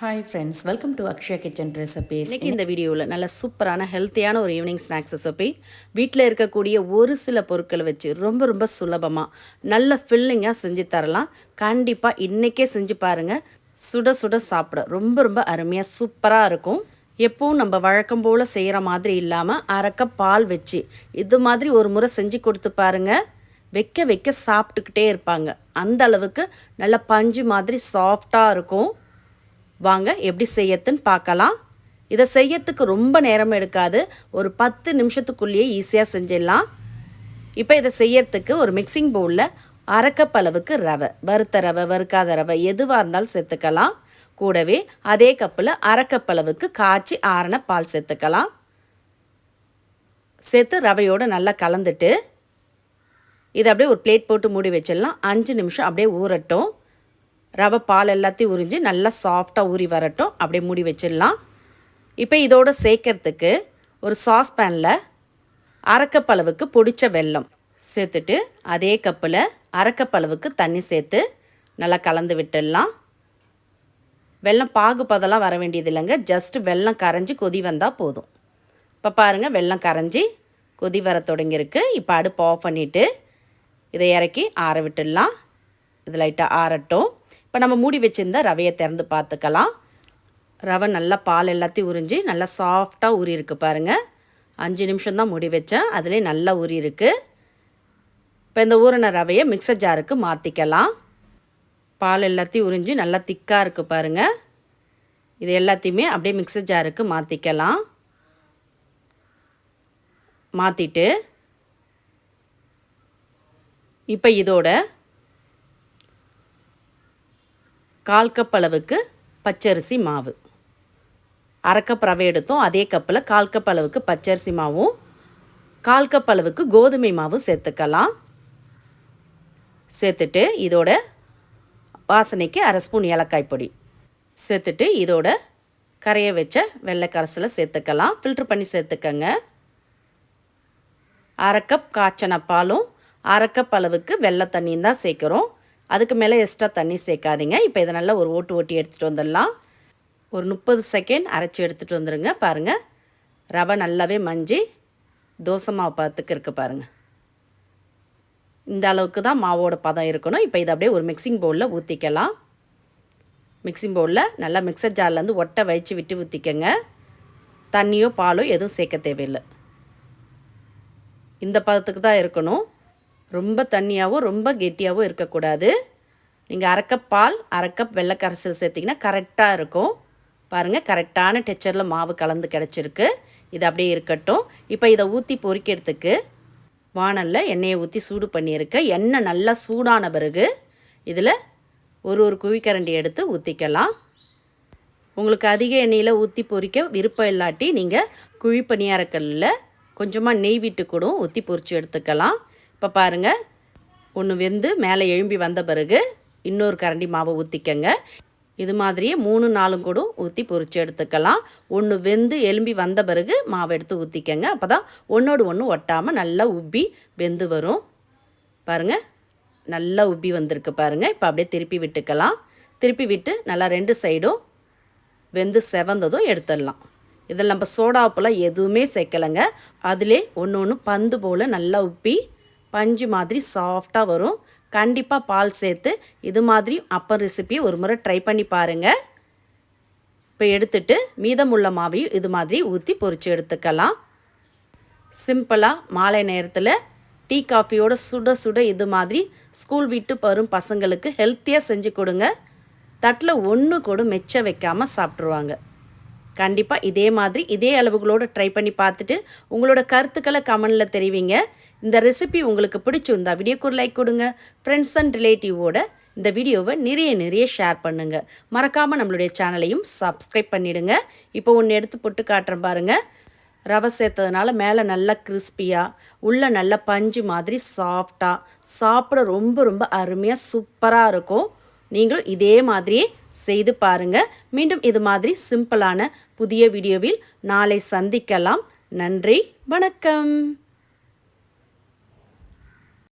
Hi friends welcome to Akshaya kitchen recipe இன்றைக்கி இந்த வீடியோவில் நல்ல சூப்பரான ஹெல்த்தியான ஒரு ஈவினிங் ஸ்நாக்ஸ் ரெசிபி வீட்டில் இருக்கக்கூடிய ஒரு சில பொருட்களை வச்சு ரொம்ப ரொம்ப சுலபமாக நல்ல ஃபில்லிங்காக செஞ்சு தரலாம். கண்டிப்பாக இன்றைக்கே செஞ்சு பாருங்கள் சுட சுட சாப்பிட ரொம்ப ரொம்ப அருமையாக சூப்பராக இருக்கும். எப்பவும் நம்ம வழக்கம் போல் செய்கிற மாதிரி இல்லாமல் அரைக்க பால் வச்சு இது மாதிரி ஒரு முறை செஞ்சு கொடுத்து பாருங்கள் வைக்க வைக்க சாப்பிட்டுக்கிட்டே இருப்பாங்க. அந்த அளவுக்கு நல்ல பஞ்சு மாதிரி சாஃப்டாக இருக்கும். வாங்க எப்படி செய்யறதுன்னு பார்க்கலாம். இதை செய்யறதுக்கு ரொம்ப நேரம் எடுக்காது. ஒரு பத்து நிமிஷத்துக்குள்ளேயே ஈஸியாக செஞ்சிடலாம். இப்போ இதை செய்யறதுக்கு ஒரு மிக்சிங் பவுலில் அரைக்கப் அளவுக்கு ரவை வறுத்த ரவை வறுக்காத ரவை எதுவாக இருந்தாலும் சேர்த்துக்கலாம். கூடவே அதே கப்பில் அரைக்கப் அளவுக்கு காய்ச்சி ஆறின பால் சேர்த்துக்கலாம். சேர்த்து ரவையோடு நல்லா கலந்துட்டு இதை அப்படியே ஒரு பிளேட் போட்டு மூடி வச்சிடலாம். அஞ்சு நிமிஷம் அப்படியே ஊறட்டும். ரவை பால் எல்லாத்தையும் உறிஞ்சு நல்லா சாஃப்டாக ஊறி வரட்டும். அப்படியே மூடி வச்சிடலாம். இப்போ இதோடு சேர்க்கறதுக்கு ஒரு சாஸ் பேனில் அரைக்கப்பளவுக்கு பொடித்த வெல்லம் சேர்த்துட்டு அதே கப்பில் அரைக்கப்பளவுக்கு தண்ணி சேர்த்து நல்லா கலந்து விட்டுடலாம். வெல்லம் பாகுபதெல்லாம் வர வேண்டியது இல்லைங்க. ஜஸ்ட் வெல்லம் கரைஞ்சி கொதி வந்தால் போதும். இப்போ பாருங்கள் வெல்லம் கரைஞ்சி கொதி வர தொடங்கியிருக்கு. இப்போ அடுப்பு ஆஃப் பண்ணிவிட்டு இதை இறக்கி ஆற விட்டுடலாம். இது லைட்டாக ஆறட்டும். இப்போ நம்ம மூடி வச்சுருந்த ரவையை திறந்து பார்த்துக்கலாம். ரவை நல்லா பால் எல்லாத்தையும் உறிஞ்சி நல்லா சாஃப்டாக ஊறி இருக்கு பாருங்கள் அஞ்சு நிமிஷம் தான் மூடி வச்சேன். அதுலேயே நல்லா ஊறி இருக்குது இப்போ இந்த ஊறின ரவையை மிக்சர் ஜாருக்கு மாற்றிக்கலாம் பால் எல்லாத்தையும் உறிஞ்சி நல்லா திக்காக இருக்குது பாருங்கள் இது எல்லாத்தையுமே அப்படியே மிக்சர் ஜாருக்கு மாற்றிக்கலாம் மாற்றிட்டு இப்போ இதோட கால் கப் அளவுக்கு பச்சரிசி மாவு. அரை கப் ரவை எடுத்தோம் அதே கப்பில் கால் கப் அளவுக்கு பச்சரிசி மாவும் கால் கப் அளவுக்கு கோதுமை மாவும் சேர்த்துக்கலாம். சேர்த்துட்டு இதோட வாசனைக்கு அரை ஸ்பூன் ஏலக்காய் பொடி. சேர்த்துட்டு இதோட கரைய வச்ச வெள்ளை கரசில் சேர்த்துக்கலாம். ஃபில்ட்ரு பண்ணி சேர்த்துக்கங்க. அரை கப் காய்ச்சன பாலும் அரை கப் அளவுக்கு வெள்ளை தண்ணியும் தான் சேர்க்குறோம். அதுக்கு மேலே எக்ஸ்ட்ரா தண்ணி சேர்க்காதீங்க. இப்போ இதை நல்லா ஒரு ஓட்டு ஓட்டி எடுத்துகிட்டு வந்துடலாம். ஒரு முப்பது செகண்ட் அரைச்சி எடுத்துகிட்டு வந்துடுங்க பாருங்கள் ரவை நல்லாவே மஞ்சி தோசை மாவு பதத்துக்கு இருக்குது பாருங்கள் இந்த அளவுக்கு தான் மாவோட பதம் இருக்கணும். இப்போ இதை அப்படியே ஒரு மிக்சிங் பவுலில் ஊற்றிக்கலாம் மிக்சிங் பவுலில் நல்லா மிக்சர் ஜார்லேருந்து ஒட்டை வச்சு விட்டு ஊற்றிக்கங்க தண்ணியோ பாலோ எதுவும் சேர்க்க தேவையில்லை. இந்த பதத்துக்கு தான் இருக்கணும். ரொம்ப தண்ணியாகவும் ரொம்ப கெட்டியாகவும் இருக்கக்கூடாது. நீங்கள் அரைக்கப் பால் அரைக்கப் வெள்ளை கரைசல் சேர்த்திங்கன்னா கரெக்டாக இருக்கும். பாருங்கள் கரெக்டான டெக்சரில் மாவு கலந்து கிடச்சிருக்கு. இது அப்படியே இருக்கட்டும். இப்போ இதை ஊற்றி பொறிக்கிறதுக்கு வானலில் எண்ணெயை ஊற்றி சூடு பண்ணியிருக்க. எண்ணெய் நல்லா சூடான பிறகு இதில் ஒரு ஒரு குழிக்கரண்டி எடுத்து ஊற்றிக்கலாம் உங்களுக்கு அதிக எண்ணெயில் ஊற்றி பொறிக்க விருப்பம் இல்லாட்டி நீங்கள் குழி பணியாரக்கல்லில் கொஞ்சமாக நெய் விட்டு கூட ஊற்றி பொறிச்சு எடுத்துக்கலாம். இப்போ பாருங்கள் ஒன்று வெந்து மேலே எழும்பி வந்த பிறகு இன்னொரு கரண்டி மாவை ஊற்றிக்கங்க இது மாதிரியே மூணு நாளும் கூட ஊற்றி பொறிச்சு எடுத்துக்கலாம். ஒன்று வெந்து எலும்பி வந்த பிறகு மாவை எடுத்து ஊற்றிக்கங்க அப்போ தான் ஒன்றோடு ஒன்று ஒட்டாமல் நல்லா உப்பி வெந்து வரும். பாருங்கள் நல்லா உப்பி வந்திருக்கு பாருங்கள் இப்போ அப்படியே திருப்பி விட்டுக்கலாம். திருப்பி விட்டு நல்லா ரெண்டு சைடும் வெந்து செவந்ததும் எடுத்துடலாம். இதில் நம்ம சோடாப்பெல்லாம் எதுவுமே சேர்க்கலைங்க. அதிலே ஒன்று ஒன்று பந்து போல் நல்லா உப்பி பஞ்சு மாதிரி சாஃப்டாக வரும். கண்டிப்பாக பால் சேர்த்து இது மாதிரி அப்பம் ரெசிபி ஒரு முறை ட்ரை பண்ணி பாருங்கள் இப்போ எடுத்துட்டு மீதமுள்ள மாவையும் இது மாதிரி ஊற்றி பொறிச்சு எடுத்துக்கலாம். சிம்பிளாக மாலை நேரத்தில் டீ காஃபியோட சுட சுட இது மாதிரி ஸ்கூல் விட்டு வரும் பசங்களுக்கு ஹெல்த்தியாக செஞ்சு கொடுங்க. தட்டில் ஒன்று கூட மெச்ச வைக்காமல் சாப்பிட்ருவாங்க கண்டிப்பாக இதே மாதிரி இதே அளவுகளோடு ட்ரை பண்ணி பார்த்துட்டு உங்களோட கருத்துக்களை கமெண்டில் தெரிவிங்க. இந்த ரெசிபி உங்களுக்கு பிடிச்சிருந்தா வீடியோக்கு ஒரு லைக் கொடுங்க. ஃப்ரெண்ட்ஸ் அண்ட் ரிலேட்டிவோட இந்த வீடியோவை நிறைய நிறைய ஷேர் பண்ணுங்கள் மறக்காமல் நம்மளுடைய சேனலையும் சப்ஸ்கிரைப் பண்ணிவிடுங்க இப்போ ஒன்று எடுத்து போட்டு காட்டுறேன் பாருங்கள் ரவை சேர்த்ததுனால மேலே நல்லா கிறிஸ்பியாக உள்ளே நல்ல பஞ்சு மாதிரி சாஃப்டாக சாப்பிட ரொம்ப ரொம்ப அருமையாக சூப்பராக இருக்கும். நீங்களும் இதே மாதிரியே செய்து பாருங்கள் மீண்டும் இது மாதிரி சிம்பிளான புதிய வீடியோவில் நாளை சந்திக்கலாம். நன்றி வணக்கம்.